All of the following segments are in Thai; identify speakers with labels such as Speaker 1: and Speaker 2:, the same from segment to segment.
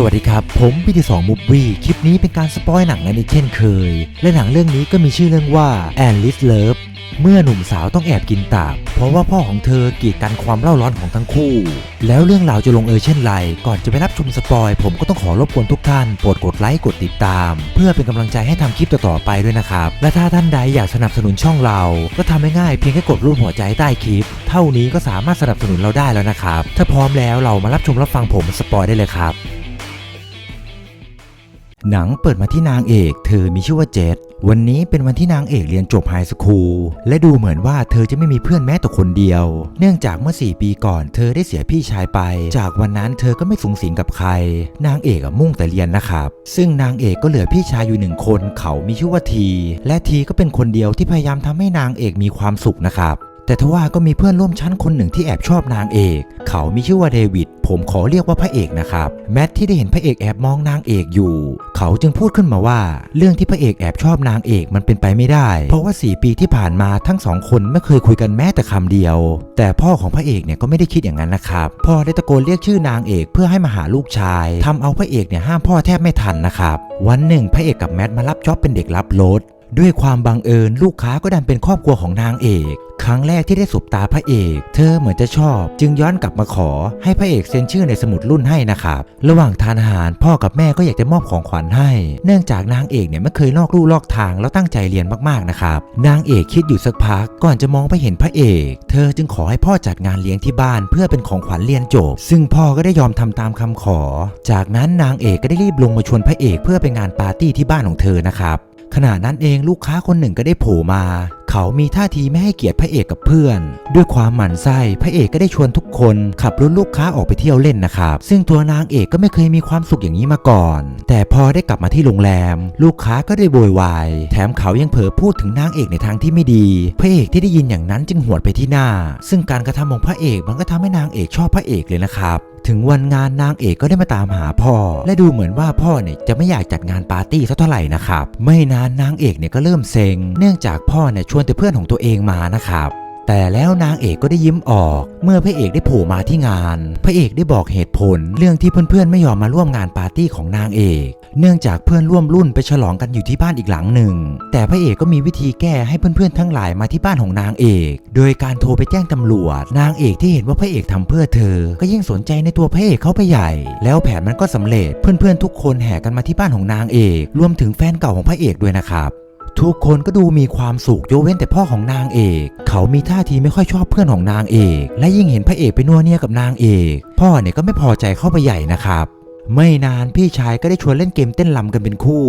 Speaker 1: สวัสดีครับ ผมพีทีสองมูฟวี่คลิปนี้เป็นการสปอยหนังกันอีกเช่นเคย และหนังเรื่องนี้ก็มีชื่อเรื่องว่า a n l i s Love เมื่อหนุ่มสาวต้องแอบกินตับ เพราะว่าพ่อของเธอกีดกันความเล่าร้อนของทั้งคู่ แล้วเรื่องราวจะลงเอยเช่นไร ก่อนจะไปรับชมสปอย ผมก็ต้องขอรบกวนทุกท่าน โปรดกดไลค์กดติดตาม เพื่อเป็นกำลังใจให้ทำคลิปต่อๆไปด้วยนะครับ และถ้าท่านใดอยากสนับสนุนช่องเรา ก็ทำง่ายๆเพียงแค่กดรูปหัวใจใต้คลิป เท่านี้ก็สามารถสนับสนุนเราได้แล้วนะครับ ถ้าพร้อมแล้วเรามารับชมรับฟังผมสปอยได้เลยครับ หนังเปิดมาที่นางเอก เธอมีชื่อว่าเจษวันนี้เป็นวันที่นางเอกเรียนจบไฮสคูลและดูเหมือนว่าเธอจะไม่มีเพื่อนแม้แต่คนเดียว เนื่องจากเมื่อ 4 ปีก่อน เธอได้เสียพี่ชายไป จากวันนั้นเธอก็ไม่สูงสิงกับใคร นางเอกอะมุ่งแต่เรียนนะครับ ซึ่งนางเอกก็เหลือพี่ชายอยู่หนึ่งคน เขามีชื่อว่าที และทีก็เป็นคนเดียวที่พยายามทำให้นางเอกมีความสุขนะครับแต่ทว่าก็มีเพื่อนร่วมชั้นคนหนึ่งที่แอบชอบนางเอก เขามีชื่อว่าเดวิด ผมขอเรียกว่าพระเอกนะครับ แมทที่ได้เห็นพระเอกแอบมองนางเอกอยู่ เขาจึงพูดขึ้นมาว่า เรื่องที่พระเอกแอบชอบนางเอกมันเป็นไปไม่ได้ เพราะว่า 4 ปีที่ผ่านมาทั้งสองคนไม่เคยคุยกันแม้แต่คำเดียว แต่พ่อของพระเอกเนี่ยก็ไม่ได้คิดอย่างนั้นนะครับพ่อได้ตะโกนเรียกชื่อนางเอกเพื่อให้มาหาลูกชายทำเอาพระเอกเนี่ยห้ามพ่อแทบไม่ทันนะครับวันหนึ่งพระเอกกับแมทมารับจ็อบเป็นเด็กรับรถด้วยความบังเอิญลูกค้าก็ดันเป็นครอบครัวของนางเอก ครั้งแรกที่ได้สบตาพระเอก เธอเหมือนจะชอบ จึงย้อนกลับมาขอให้พระเอกเซ็นชื่อในสมุดรุ่นให้นะครับ ระหว่างทานอาหารพ่อกับแม่ก็อยากจะมอบของขวัญให้ เนื่องจากนางเอกเนี่ยไม่เคยลอกลู่ลอกทางแล้วตั้งใจเรียนมากๆนะครับ นางเอกคิดอยู่สักพักก่อนจะมองไปเห็นพระเอก เธอจึงขอให้พ่อจัดงานเลี้ยงที่บ้าน เพื่อเป็นของขวัญเรียนจบ ซึ่งพ่อก็ได้ยอมทำตามคำขอ จากนั้นนางเอกก็ได้รีบลงมาชวนพระเอก เพื่อไปงานปาร์ตี้ที่บ้านของเธอนะครับขณะนั้นเองลูกค้าคนหนึ่งก็ได้โผล่มา เขามีท่าทีไม่ให้เกียรติพระเอกกับเพื่อน ด้วยความหมั่นไส้พระเอกก็ได้ชวนทุกคน ขับรถลูกค้าออกไปเที่ยวเล่นนะครับ ซึ่งตัวนางเอกก็ไม่เคยมีความสุขอย่างนี้มาก่อน แต่พอได้กลับมาที่โรงแรม ลูกค้าก็ได้โวยวายแถมเขายังเผลอพูดถึงนางเอกในทางที่ไม่ดี พระเอกที่ได้ยินอย่างนั้นจึงหวดไปที่หน้า ซึ่งการกระทำของพระเอกมันก็ทำให้นางเอกชอบพระเอกเลยนะครับถึงวันงานนางเอกก็ได้มาตามหาพ่อ และดูเหมือนว่าพ่อเนี่ยจะไม่อยากจัดงานปาร์ตี้สักเท่าไหร่นะครับ ไม่นานนางเอกเนี่ยก็เริ่มเซ็ง เนื่องจากพ่อเนี่ยชวนแต่เพื่อนของตัวเองมานะครับ แต่แล้วนางเอกก็ได้ยิ้มออก เมื่อพระเอกได้โผล่มาที่งาน พระเอกได้บอกเหตุผล เรื่องที่เพื่อนๆไม่ยอมมาร่วมงานปาร์ตี้ของนางเอก เนื่องจากเพื่อนร่วมรุ่นไปฉลองกันอยู่ที่บ้านอีกหลังหนึ่ง แต่พระเอกก็มีวิธีแก้ให้เพื่อนๆทั้งหลายมาที่บ้านของนางเอก โดยการโทรไปแจ้งตำรวจ นางเอกที่เห็นว่าพระเอกทำเพื่อเธอ ก็ยิ่งสนใจในตัวพระเอกเข้าไปใหญ่ แล้วแผนมันก็สำเร็จ เพื่อนๆทุกคนแห่กันมาที่บ้านของนางเอก รวมถึงแฟนเก่าของพระเอกด้วยนะครับ ทุกคนก็ดูมีความสุขยกเว้นแต่พ่อของนางเอก เขามีท่าทีไม่ค่อยชอบเพื่อนของนางเอก และยิ่งเห็นพระเอกไปนัวเนี่ยกับนางเอก พ่อเนี่ยก็ไม่พอใจเข้าไปใหญ่นะครับ ไม่นานพี่ชายก็ได้ชวนเล่นเกมเต้นรำกันเป็นคู่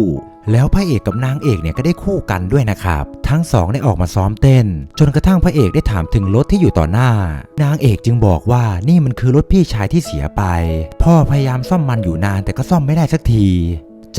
Speaker 1: แล้วพระเอกกับนางเอกเนี่ยก็ได้คู่กันด้วยนะครับ ทั้งสองได้ออกมาซ้อมเต้น จนกระทั่งพระเอกได้ถามถึงรถที่อยู่ต่อหน้า นางเอกจึงบอกว่านี่มันคือรถพี่ชายที่เสียไป พ่อพยายามซ่อมมันอยู่นานแต่ก็ซ่อมไม่ได้สักที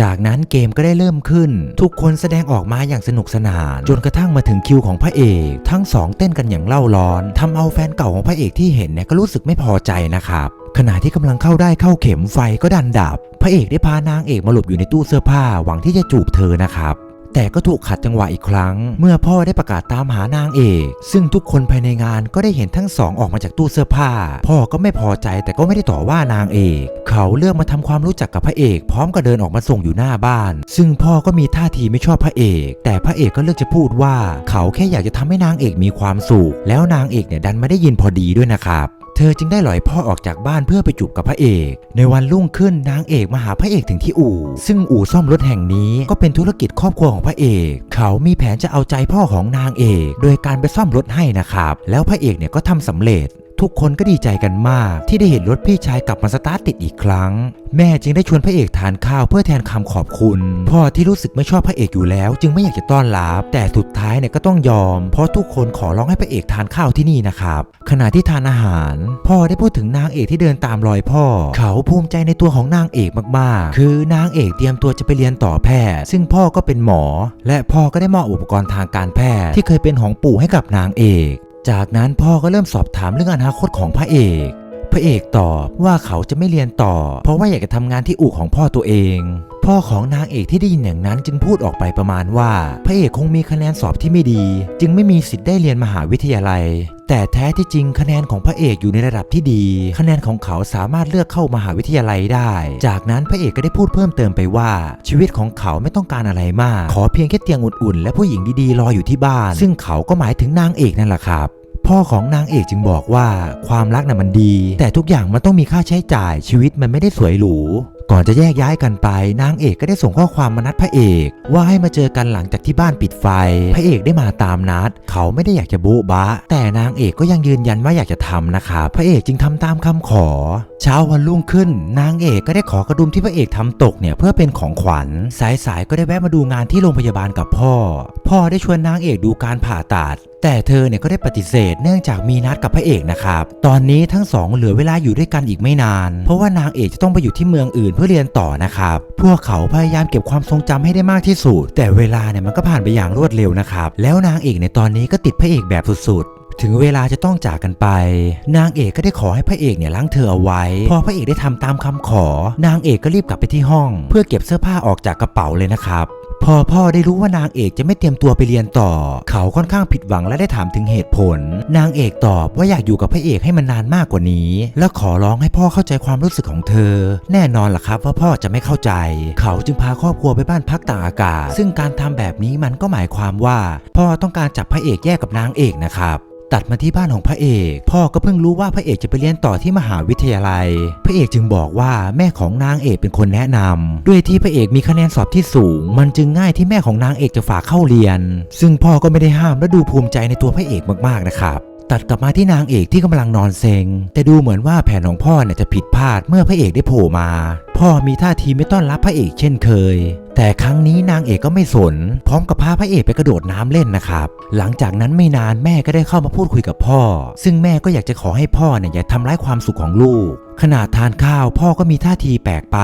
Speaker 1: จากนั้นเกมก็ได้เริ่มขึ้น ทุกคนแสดงออกมาอย่างสนุกสนาน จนกระทั่งมาถึงคิวของพระเอก ทั้งสองเต้นกันอย่างเล่าร้อนทำเอาแฟนเก่าของพระเอกที่เห็นเนี่ยก็รู้สึกไม่พอใจนะครับขณะที่กำลังเข้าได้เข้าเข็มไฟก็ดันดับ พระเอกได้พานางเอกมาหลบอยู่ในตู้เสื้อผ้าหวังที่จะจูบเธอนะครับ แต่ก็ถูกขัดจังหวะอีกครั้ง เมื่อพ่อได้ประกาศตามหานางเอก ซึ่งทุกคนภายในงานก็ได้เห็นทั้งสองออกมาจากตู้เสื้อผ้า พ่อก็ไม่พอใจแต่ก็ไม่ได้ต่อว่านางเอก เขาเลือกมาทำความรู้จักกับพระเอก พร้อมกับเดินออกมาส่งอยู่หน้าบ้าน ซึ่งพ่อก็มีท่าทีไม่ชอบพระเอก แต่พระเอกก็เลือกจะพูดว่า เขาแค่อยากจะทำให้นางเอกมีความสุขแล้วนางเอกเนี่ยดันไมาได้ยินพอดีด้วยนะครับ เธอจึงได้หลอยพ่อออกจากบ้านเพื่อไปจูบกับพระเอก ในวันรุ่งขึ้นนางเอกมาหาพระเอกถึงที่อู่ ซึ่งอู่ซ่อมรถแห่งนี้ก็เป็นธุรกิจครอบครัวของพระเอก เขามีแผนจะเอาใจพ่อของนางเอก โดยการไปซ่อมรถให้นะครับ แล้วพระเอกเนี่ยก็ทำสำเร็จ ทุกคนก็ดีใจกันมาก ที่ได้เห็นรถพี่ชายกลับมาสตาร์ทติดอีกครั้ง แม่จึงได้ชวนพระเอกทานข้าวเพื่อแทนคำขอบคุณ พ่อที่รู้สึกไม่ชอบพระเอกอยู่แล้ว จึงไม่อยากจะต้อนรับแต่สุดท้ายเนี่ยก็ต้องยอม เพราะทุกคนขอร้องให้พระเอกทานข้าวที่นี่นะครับขณะที่ทานอาหาร พ่อได้พูดถึงนางเอกที่เดินตามรอยพ่อ เขาภูมิใจในตัวของนางเอกมากๆ คือนางเอกเตรียมตัวจะไปเรียนต่อแพทย์ ซึ่งพ่อก็เป็นหมอ และพ่อก็ได้มอบอุปกรณ์ทางการแพทย์ที่เคยเป็นของปู่ให้กับนางเอก จากนั้นพ่อก็เริ่มสอบถามเรื่องอนาคตของพระเอก พระเอกตอบว่าเขาจะไม่เรียนต่อ เพราะว่าอยากจะทำงานที่อู่ของพ่อตัวเอง พ่อของนางเอกที่ได้ยินอย่างนั้นจึงพูดออกไปประมาณว่า พระเอกคงมีคะแนนสอบที่ไม่ดี จึงไม่มีสิทธิ์ได้เรียนมหาวิทยาลัย แต่แท้ที่จริงคะแนนของพระเอกอยู่ในระดับที่ดี คะแนนของเขาสามารถเลือกเข้ามหาวิทยาลัยได้ จากนั้นพระเอกก็ได้พูดเพิ่มเติมไปว่า ชีวิตของเขาไม่ต้องการอะไรมาก ขอเพียงแค่เตียงอุ่นๆ และผู้หญิงดีๆรออยู่ที่บ้าน ซึ่งเขาก็หมายถึงนางเอกนั่นแหละครับ พ่อของนางเอกจึงบอกว่าความรักน่ะมันดี แต่ทุกอย่างมันต้องมีค่าใช้จ่ายชีวิตมันไม่ได้สวยหรู ก่อนจะแยกย้ายกันไป นางเอกก็ได้ส่งข้อความมานัดพระเอก ว่าให้มาเจอกันหลังจากที่บ้านปิดไฟ พระเอกได้มาตามนัด เขาไม่ได้อยากจะโบ๊ะบะ แต่นางเอกก็ยังยืนยันว่าอยากจะทำนะคะพระเอกจึงทำตามคำขอ เช้าวันรุ่งขึ้น นางเอกก็ได้ขอกระดุมที่พระเอกทำตกเนี่ยเพื่อเป็นของขวัญ สายๆก็ได้แวะมาดูงานที่โรงพยาบาลกับพ่อ พ่อได้ชวนนางเอกดูการผ่าตัดแต่เธอเนี่ยก็ได้ปฏิเสธเนื่องจากมีนัดกับพระเอกนะครับ ตอนนี้ทั้งสองเหลือเวลาอยู่ด้วยกันอีกไม่นาน เพราะว่านางเอกจะต้องไปอยู่ที่เมืองอื่นพื่อเรียนต่อนะครับ พวกเขาพยายามเก็บความทรงจำให้ได้มากที่สุด แต่เวลาเนี่ยมันก็ผ่านไปอย่างรวดเร็วนะครับ แล้วนางเอกในตอนนี้ก็ติดพระเอกแบบสุดๆถึงเวลาจะต้องจากกันไป นางเอกก็ได้ขอให้พระเอกเนี่ยล้างเธอเอาไว้ พอพระเอกได้ทำตามคำขอ นางเอกก็รีบกลับไปที่ห้อง เพื่อเก็บเสื้อผ้าออกจากกระเป๋าเลยนะครับ พอพ่อได้รู้ว่านางเอกจะไม่เตรียมตัวไปเรียนต่อ เขาค่อนข้างผิดหวังและได้ถามถึงเหตุผล นางเอกตอบว่าอยากอยู่กับพระเอกให้มันนานมากกว่านี้ และขอร้องให้พ่อเข้าใจความรู้สึกของเธอ แน่นอนล่ะครับว่าพ่อจะไม่เข้าใจ เขาจึงพาครอบครัวไปบ้านพักต่างอากาศ ซึ่งการทำแบบนี้มันก็หมายความว่า พ่อต้องการจับพระเอกแยกกับนางเอกนะครับ ตัดมาที่บ้านของพระเอก พ่อก็เพิ่งรู้ว่าพระเอกจะไปเรียนต่อที่มหาวิทยาลัย พระเอกจึงบอกว่าแม่ของนางเอกเป็นคนแนะนำด้วยที่พระเอกมีคะแนนสอบที่สูง มันจึงง่ายที่แม่ของนางเอกจะฝากเข้าเรียน ซึ่งพ่อก็ไม่ได้ห้ามและดูภูมิใจในตัวพระเอกมากๆนะครับ ตัดกลับมาที่นางเอกที่กำลังนอนเซ็งแต่ดูเหมือนว่าแผนของพ่อเนี่ยจะผิดพลาดเมื่อพระเอกได้โผล่มา พ่อมีท่าทีไม่ต้อนรับพระเอกเช่นเคย แต่ครั้งนี้นางเอกก็ไม่สน พร้อมกับพาพระเอกไปกระโดดน้ำเล่นนะครับ หลังจากนั้นไม่นานแม่ก็ได้เข้ามาพูดคุยกับพ่อ ซึ่งแม่ก็อยากจะขอให้พ่อเนี่ยอย่าทำร้ายความสุขของลูก ขณะทานข้าวพ่อก็มีท่าทีแปลกไป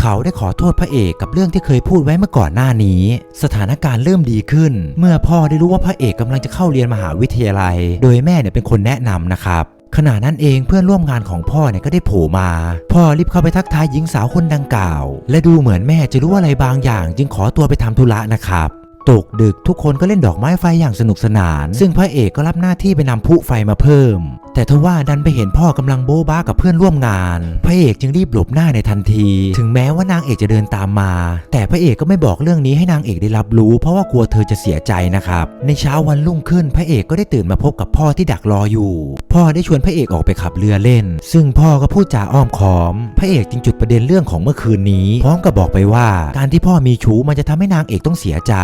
Speaker 1: เขาได้ขอโทษพระเอกกับเรื่องที่เคยพูดไว้เมื่อก่อนหน้านี้ สถานการณ์เริ่มดีขึ้น เมื่อพ่อได้รู้ว่าพระเอกกำลังจะเข้าเรียนมหาวิทยาลัย โดยแม่เนี่ยเป็นคนแนะนำนะครับขณะนั้นเองเพื่อนร่วมงานของพ่อเนี่ยก็ได้โผล่มา พ่อรีบเข้าไปทักทายหญิงสาวคนดังกล่าว และดูเหมือนแม่จะรู้อะไรบางอย่าง จึงขอตัวไปทำธุระนะครับ ตกดึกทุกคนก็เล่นดอกไม้ไฟอย่างสนุกสนาน ซึ่งพระเอกก็รับหน้าที่ไปนำพลุไฟมาเพิ่มแต่ทว่าดันไปเห็นพ่อกำลังโบ๊ะบ้ากับเพื่อนร่วมงาน พระเอกจึงรีบหลบหน้าในทันที ถึงแม้ว่านางเอกจะเดินตามมา แต่พระเอกก็ไม่บอกเรื่องนี้ให้นางเอกได้รับรู้ เพราะว่ากลัวเธอจะเสียใจนะครับ ในเช้าวันรุ่งขึ้นพระเอกก็ได้ตื่นมาพบกับพ่อที่ดักรออยู่ พ่อได้ชวนพระเอกออกไปขับเรือเล่น ซึ่งพ่อก็พูดจาอ้อมค้อม พระเอกจึงจุดประเด็นเรื่องของเมื่อคืนนี้ พร้อมกับบอกไปว่า การที่พ่อมีชู้มันจะทำให้นางเอกต้องเสียใจ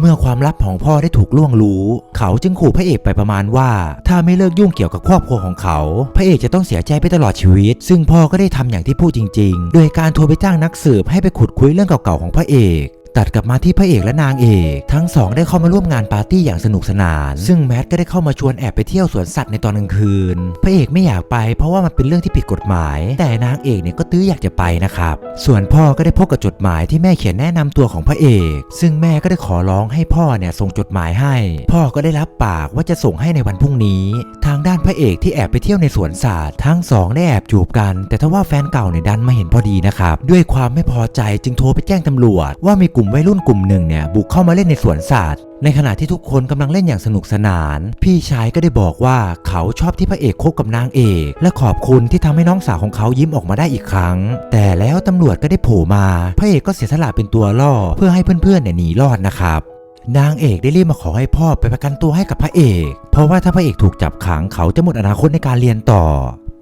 Speaker 1: เมื่อความลับของพ่อได้ถูกล่วงรู้ เขาจึงขู่พระเอกไปประมาณว่า ถ้าไม่เลิกยุ่งเกี่ยวกับครอบครัวของเขา พระเอกจะต้องเสียใจไปตลอดชีวิต ซึ่งพ่อก็ได้ทำอย่างที่พูดจริง ๆ โดยการโทรไปจ้างนักสืบให้ไปขุดคุยเรื่องเก่าๆของพระเอก ตัดกลับมาที่พระเอกและนางเอก ทั้งสองได้เข้ามาร่วมงานปาร์ตี้อย่างสนุกสนาน ซึ่งแมทก็ได้เข้ามาชวนแอบไปเที่ยวสวนสัตว์ในตอนกลางคืน พระเอกไม่อยากไปเพราะว่ามันเป็นเรื่องที่ผิดกฎหมาย แต่นางเอกเนี่ยก็ตื้ออยากจะไปนะครับ ส่วนพ่อก็ได้พบกับจดหมายที่แม่เขียนแนะนำตัวของพระเอก ซึ่งแม่ก็ได้ขอร้องให้พ่อเนี่ยส่งจดหมายให้ พ่อก็ได้รับปากว่าจะส่งให้ในวันพรุ่งนี้ ทางด้านพระเอกที่แอบไปเที่ยวในสวนสัตว์ทั้งสองได้แอบจูบกัน แต่ทว่าแฟนเก่าเนี่ยดันมาเห็นพอดีนะครับด้วยความไม่พอใจจึงโทรไปแจ้งตำรวจว่ามีกลุ่มวัยรุ่นกลุ่มหนึ่งเนี่ยบุกเข้ามาเล่นในสวนสัตว์ในขณะที่ทุกคนกำลังเล่นอย่างสนุกสนาน พี่ชายก็ได้บอกว่าเขาชอบที่พระเอกคบกับนางเอก และขอบคุณที่ทำให้น้องสาวของเขายิ้มออกมาได้อีกครั้ง แต่แล้วตำรวจก็ได้โผล่มา พระเอกก็เสียสละเป็นตัวล่อ เพื่อให้เพื่อนๆเนี่ยหนีรอดนะครับนางเอกได้รีบมาขอให้พ่อไปประกันตัวให้กับพระเอก เพราะว่าถ้าพระเอกถูกจับขังเขาจะหมดอนาคตในการเรียนต่อ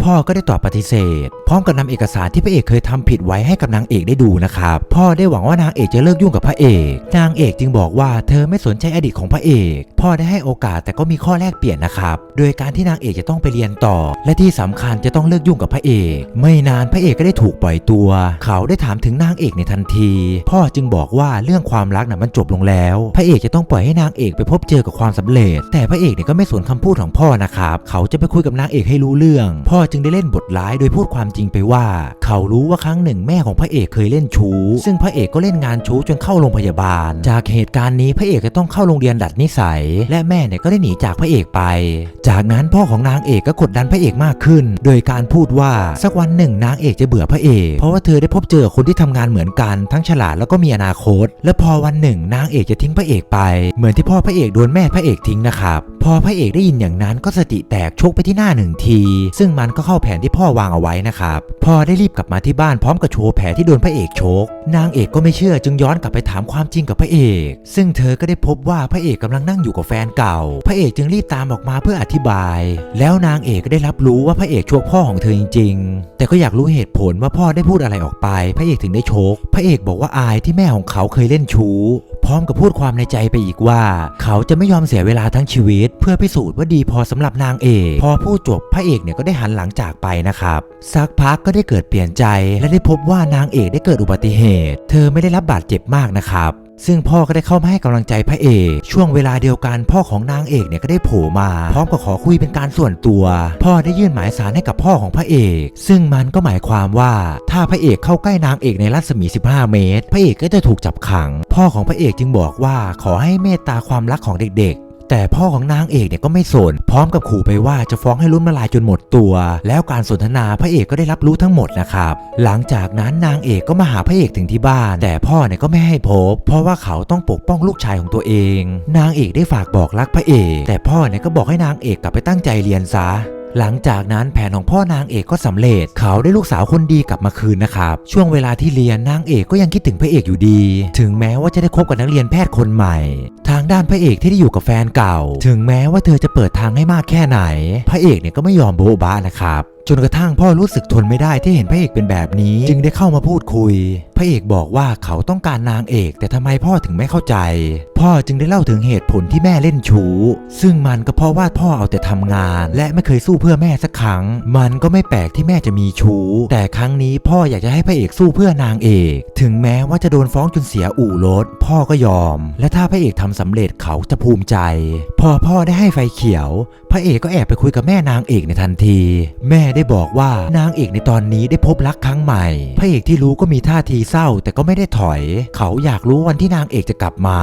Speaker 1: พ่อก็ได้ตอบปฏิเสธ พร้อมกับนำเอกสารที่พระเอกเคยทำผิดไว้ให้กับนางเอกได้ดูนะครับพ่อได้หวังว่านางเอกจะเลิกยุ่งกับพระเอก นางเอกจึงบอกว่าเธอไม่สนใจอดีตของพระเอก พ่อได้ให้โอกาสแต่ก็มีข้อแลกเปลี่ยนนะครับโดยการที่นางเอกจะต้องไปเรียนต่อ และที่สำคัญจะต้องเลิกยุ่งกับพระเอก ไม่นานพระเอกก็ได้ถูกปล่อยตัว เขาได้ถามถึงนางเอกในทันที พ่อจึงบอกว่าเรื่องความรักน่ะมันจบลงแล้ว พระเอกจะต้องปล่อยให้นางเอกไปพบเจอกับความสำเร็จ แต่พระเอกเนี่ยก็ไม่สนคำพูดของพ่อนะครับเขาจะไปคุยกับนางเอกให้รู้เรื่อง พ่อจึงได้เล่นบทร้ายโดยพูดความจริงไปว่า เขารู้ว่าครั้งหนึ่งแม่ของพระเอกเคยเล่นชู้ ซึ่งพระเอกก็เล่นงานชู้จนเข้าโรงพยาบาล จากเหตุการณ์นี้พระเอกจะต้องเข้าโรงเรียนดัดนิสัย และแม่เนี่ยก็ได้หนีจากพระเอกไป จากนั้นพ่อของนางเอกก็กดดันพระเอกมากขึ้น โดยการพูดว่าสักวันหนึ่งนางเอกจะเบื่อพระเอก เพราะว่าเธอได้พบเจอคนที่ทำงานเหมือนกันทั้งฉลาดแล้วก็มีอนาคต และพอวันหนึ่งนางเอกจะทิ้งพระเอกไป เหมือนที่พ่อพระเอกโดนแม่พระเอกทิ้งนะครับ พอพระเอกได้ยินอย่างนั้นก็สติแตกชกไปที่หน้าหนึ่งที ซึ่งมันก็เข้าแผนที่พ่อวางเอาไว้นะครับพ่อได้รีบกลับมาที่บ้านพร้อมกับโชว์แผลที่โดนพระเอกชก นางเอกก็ไม่เชื่อจึงย้อนกลับไปถามความจริงกับพระเอก ซึ่งเธอก็ได้พบว่าพระเอกกำลังนั่งอยู่กับแฟนเก่า พระเอกจึงรีบตามออกมาเพื่ออธิบาย แล้วนางเอกก็ได้รับรู้ว่าพระเอกชกพ่อของเธอจริง ๆ แต่ก็อยากรู้เหตุผลว่าพ่อได้พูดอะไรออกไป พระเอกถึงได้ชก พระเอกบอกว่าอายที่แม่ของเขาเคยเล่นชู้ พร้อมกับพูดความในใจไปอีกว่า เขาจะไม่ยอมเสียเวลาทั้งชีวิต เพื่อพิสูจน์ว่าดีพอสำหรับนางเอก พอพูดจบพระเอกเนี่ยก็ได้หันหลังจากไปนะครับสักพักก็ได้เกิดเปลี่ยนใจ และได้พบว่านางเอกได้เกิดอุบัติเหตุ เธอไม่ได้รับบาดเจ็บมากนะครับ ซึ่งพ่อก็ได้เข้ามาให้กำลังใจพระเอก ช่วงเวลาเดียวกันพ่อของนางเอกเนี่ยก็ได้โผล่มา พร้อมกับขอคุยเป็นการส่วนตัว พ่อได้ยื่นหมายสารให้กับพ่อของพระเอก ซึ่งมันก็หมายความว่า ถ้าพระเอกเข้าใกล้นางเอกในรัศมี 15 เมตร พระเอกก็จะถูกจับขัง พ่อของพระเอกจึงบอกว่าขอให้เมตตาความรักของเด็ก แต่พ่อของนางเอกเนี่ยก็ไม่สน พร้อมกับขู่ไปว่าจะฟ้องให้ลุ้นมาลายจนหมดตัว แล้วการสนทนาพระเอกก็ได้รับรู้ทั้งหมดนะครับ หลังจากนั้นนางเอกก็มาหาพระเอกถึงที่บ้าน แต่พ่อเนี่ยก็ไม่ให้พบ เพราะว่าเขาต้องปกป้องลูกชายของตัวเอง นางเอกได้ฝากบอกรักพระเอก แต่พ่อเนี่ยก็บอกให้นางเอกกลับไปตั้งใจเรียนซะ หลังจากนั้นแผนของพ่อนางเอกก็สำเร็จ เขาได้ลูกสาวคนดีกลับมาคืนนะครับ ช่วงเวลาที่เรียนนางเอกก็ยังคิดถึงพระเอกอยู่ดี ถึงแม้ว่าจะได้คบกับนักเรียนแพทย์คนใหม่ ทางด้านพระเอกที่ได้อยู่กับแฟนเก่า ถึงแม้ว่าเธอจะเปิดทางให้มากแค่ไหน พระเอกเนี่ยก็ไม่ยอมโบ๊ะบ้านะครับ จนกระทั่งพ่อรู้สึกทนไม่ได้ที่เห็นพระเอกเป็นแบบนี้ จึงได้เข้ามาพูดคุย พระเอกบอกว่าเขาต้องการนางเอก แต่ทำไมพ่อถึงไม่เข้าใจ พ่อจึงได้เล่าถึงเหตุผลที่แม่เล่นชู้ ซึ่งมันก็เพราะว่าพ่อเอาแต่ทำงาน และไม่เคยสู้เพื่อแม่สักครั้ง มันก็ไม่แปลกที่แม่จะมีชู้ แต่ครั้งนี้พ่ออยากจะให้พระเอกสู้เพื่อนางเอก ถึงแม้ว่าจะโดนฟ้องจนเสียอู่รถพ่อก็ยอม และถ้าพระเอกทำสำเร็จเขาจะภูมิใจ พอพ่อได้ให้ไฟเขียว พระเอกก็แอบไปคุยกับแม่นางเอกในทันที แม่ได้บอกว่านางเอกในตอนนี้ได้พบรักครั้งใหม่ พระเอกที่รู้ก็มีท่าทีเศร้า แต่ก็ไม่ได้ถอย เขาอยากรู้วันที่นางเอกจะกลับมา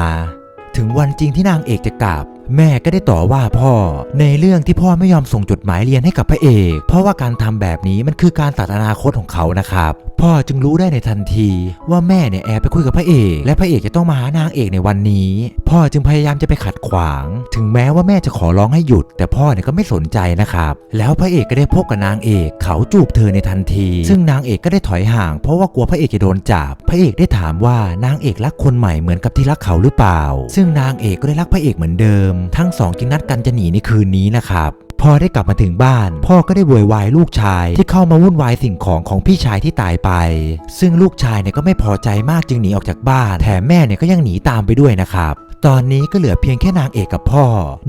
Speaker 1: ถึงวันจริงที่นางเอกจะกลับ แม่ก็ได้ต่อว่าพ่อในเรื่องที่พ่อไม่ยอมส่งจดหมายเรียนให้กับพระเอก เพราะว่าการทำแบบนี้มันคือการตัดอนาคตของเขานะครับ พ่อจึงรู้ได้ในทันที ว่าแม่เนี่ยแอบไปคุยกับพระเอก และพระเอกจะต้องมาหานางเอกในวันนี้ พ่อจึงพยายามจะไปขัดขวาง ถึงแม้ว่าแม่จะขอร้องให้หยุด แต่พ่อเนี่ยก็ไม่สนใจนะครับ แล้วพระเอกก็ได้พบกับนางเอก เขาจูบเธอในทันที ซึ่งนางเอกก็ได้ถอยห่าง เพราะว่ากลัวพระเอกจะโดนจับ พระเอกได้ถามว่านางเอกรักคนใหม่เหมือนกับที่รักเขาหรือเปล่า ซึ่งนางเอกก็ได้รักพระเอกเหมือนเดิมทั้งสองจึงนัดกันจะหนีในคืนนี้นะครับพอได้กลับมาถึงบ้าน พ่อก็ได้โวยวายลูกชายที่เข้ามาวุ่นวายสิ่งของของพี่ชายที่ตายไป ซึ่งลูกชายเนี่ยก็ไม่พอใจมากจึงหนีออกจากบ้าน แถมแม่เนี่ยก็ยังหนีตามไปด้วยนะครับ ตอนนี้ก็เหลือเพียงแค่นางเอกกับพ่อ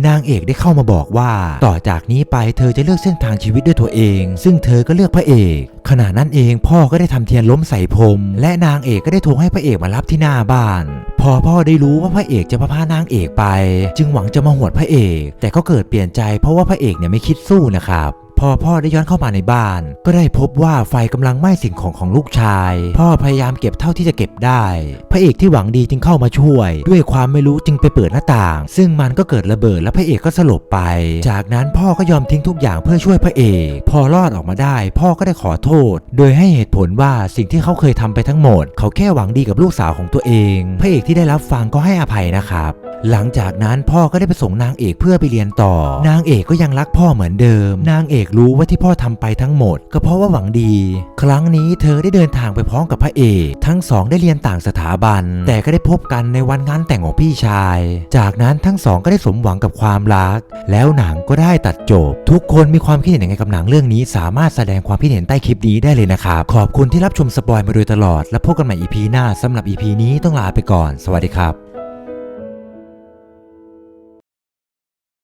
Speaker 1: นางเอกได้เข้ามาบอกว่า ต่อจากนี้ไปเธอจะเลือกเส้นทางชีวิตด้วยตัวเอง ซึ่งเธอก็เลือกพระเอกขณะนั้นเองพ่อก็ได้ทำเทียนล้มใส่พรมและนางเอกก็ได้โทรให้พระเอกมารับที่หน้าบ้าน พอพ่อได้รู้ว่าพระเอกจะพาพานางเอกไป จึงหวังจะมาหวดพระเอก แต่ก็เกิดเปลี่ยนใจเพราะว่าพระเอกเนี่ยไม่คิดสู้นะครับ พอพ่อได้ย้อนเข้ามาในบ้าน ก็ได้พบว่าไฟกำลังไหม้สิ่งของของลูกชาย พ่อพยายามเก็บเท่าที่จะเก็บได้ พระเอกที่หวังดีจึงเข้ามาช่วย ด้วยความไม่รู้จึงไปเปิดหน้าต่าง ซึ่งมันก็เกิดระเบิดและพระเอกก็สลบไป จากนั้นพ่อก็ยอมทิ้งทุกอย่างเพื่อช่วยพระเอก พอรอดออกมาได้ พ่อก็ได้ขอโทษ โดยให้เหตุผลว่าสิ่งที่เขาเคยทำไปทั้งหมด เขาแค่หวังดีกับลูกสาวของตัวเอง พระเอกที่ได้รับฟังก็ให้อภัยนะครับหลังจากนั้นพ่อก็ได้ไปส่งนางเอกเพื่อไปเรียนต่อ นางเอกก็ยังรักพ่อเหมือนเดิม นางเอกรู้ว่าที่พ่อทำไปทั้งหมด ก็เพราะว่าหวังดี ครั้งนี้เธอได้เดินทางไปพร้อมกับพระเอก ทั้งสองได้เรียนต่างสถาบัน แต่ก็ได้พบกันในวันงานแต่งของพี่ชาย จากนั้นทั้งสองก็ได้สมหวังกับความรัก แล้วหนังก็ได้ตัดจบ ทุกคนมีความคิดเห็นยังไงกับหนังเรื่องนี้ สามารถแสดงความคิดเห็นใต้คลิปนี้ได้เลยนะครับ ขอบคุณที่รับชมสปอยมาโดยตลอด และพบกันใหม่ EP หน้าสำหรับ EP นี้ต้องลาไปก่อน สวัสดีครับ